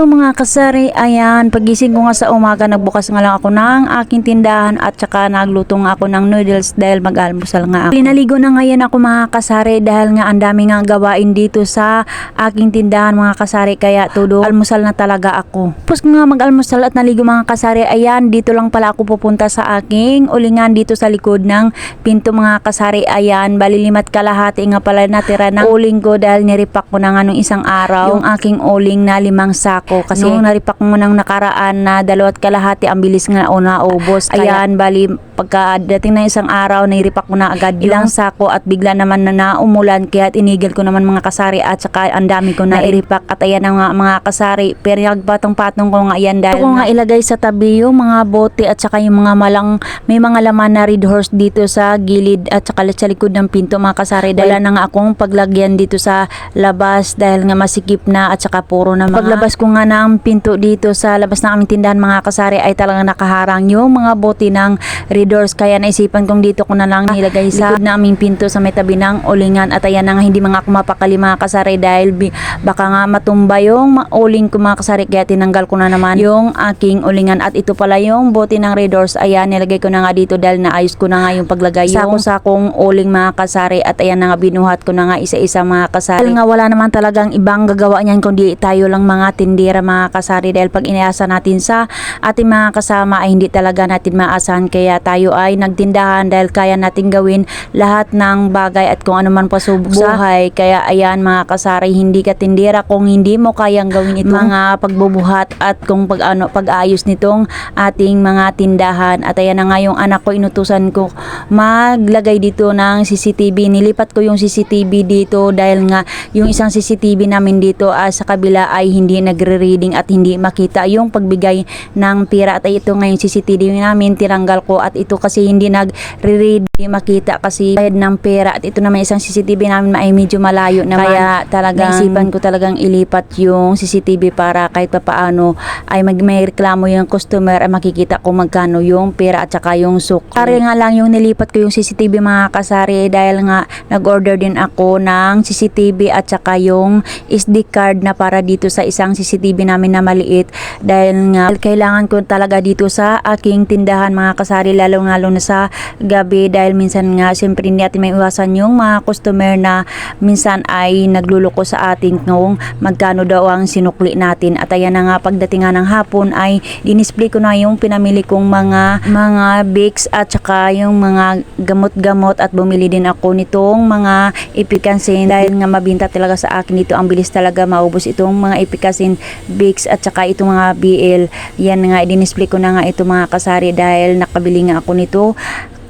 So, mga kasari, ayan, pagising ko nga sa umaga, nagbukas nga lang ako ng aking tindahan at saka nagluto nga ako ng noodles dahil mag-almusal nga ako. Linaligo na ngayon ako mga kasari dahil nga ang dami nga gawain dito sa aking tindahan mga kasari kaya todo almusal na talaga ako. Tapos nga mag-almusal at naligo mga kasari, ayan, dito lang pala ako pupunta sa aking ulingan dito sa likod ng pinto mga kasari, ayan, balilimat kalahati nga pala natira ng uling ko dahil niripak ko na nga nung isang araw yung aking uling na limang sako kasi nung naripak mo nang nakaraan na dalawat kalahati ang bilis nga o naubos. Ayan, bali pagkadating na isang araw niripak ko na agad ilang sako at bigla naman na naumulan kaya tinigil ko naman mga kasari at saka ang dami ko na iripak at ayan ang mga, mga kasari pero patong-patong ko nga? Yan dahil ko nga ilagay sa tabi yung mga bote at saka yung mga malang may mga laman na red horse dito sa gilid at saka sa likod ng pinto mga kasari. Dahil wala na nga akong paglagyan dito sa labas dahil nga masikip na at saka puro na mga paglabas ko nga ng pinto dito sa labas ng aming tindahan mga kasari ay talagang nakaharang yung mga bote ng red horse kaya naisipan kong dito ko na lang nilagay sa likod ng aming pinto sa may tabi ng ulingan. At ayan na nga hindi mga ako mapakali mga kasari dahil baka nga matumba yung uling ko mga kasari kaya tinanggal ko na naman yung aking ulingan. At ito pala yung bote ng red horse ayan nilagay ko na nga dito dahil naayos ko na nga yung paglagay yung sakong uling mga kasari. At ayan na nga binuhat ko na nga isa-isa mga kasari. Dahil nga wala naman talagang ibang gagawa niyan kundi tayo lang mga tindera mga kasari. Dahil pag inaasa natin sa ating mga kasama ay hindi talaga natin maasahan kaya tayo ay nagtindahan dahil kaya natin gawin lahat ng bagay at kung ano man pasubok sa buhay. Kaya ayan mga kasari hindi ka tindera kung hindi mo kayang gawin ito mga pagbubuhat at kung pag ano pag-ayos nitong ating mga tindahan. At ayan na nga yung anak ko inutusan ko maglagay dito ng CCTV nilipat ko yung CCTV dito dahil nga yung isang CCTV namin dito ah, sa kabila ay hindi nagre-reading at hindi makita yung pagbigay ng pira. At ito nga yung CCTV namin tiranggal ko at ito kasi hindi nagre-read makita kasi bayad ng pera. At ito naman isang CCTV namin ay medyo malayo naman. Kaya talagang naisipan ko talagang ilipat yung CCTV para kahit pa paano ay mag may reklamo yung customer ay makikita kung magkano yung pera at saka yung suko. Kaya nga lang yung nilipat ko yung CCTV mga kasari dahil nga nag-order din ako ng CCTV at saka yung SD card na para dito sa isang CCTV namin na maliit. Dahil nga kailangan ko talaga dito sa aking tindahan mga kasari lalo lalo na sa gabi dahil minsan nga siyempre hindi natin may iwasan yung mga customer na minsan ay nagluloko sa atin kung magkano daw ang sinukli natin. At ayan na nga pagdating nga ng hapon ay dinisplay ko na yung pinamili kong mga mga bakes at saka yung mga gamot-gamot at bumili din ako nitong mga ipikasin dahil nga mabinta talaga sa akin dito ang bilis talaga maubos itong mga ipikasin bakes at saka itong mga BL yan nga dinisplay ko na nga ito mga kasari dahil nakabili nga ako nito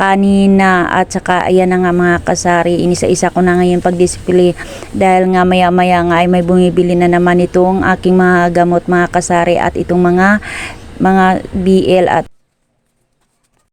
kanina at saka ayan na nga mga kasari inisa-isa ko na ngayon pag-display dahil nga maya-maya nga ay may bumibili na naman itong aking mga gamot mga kasari at itong mga mga BL at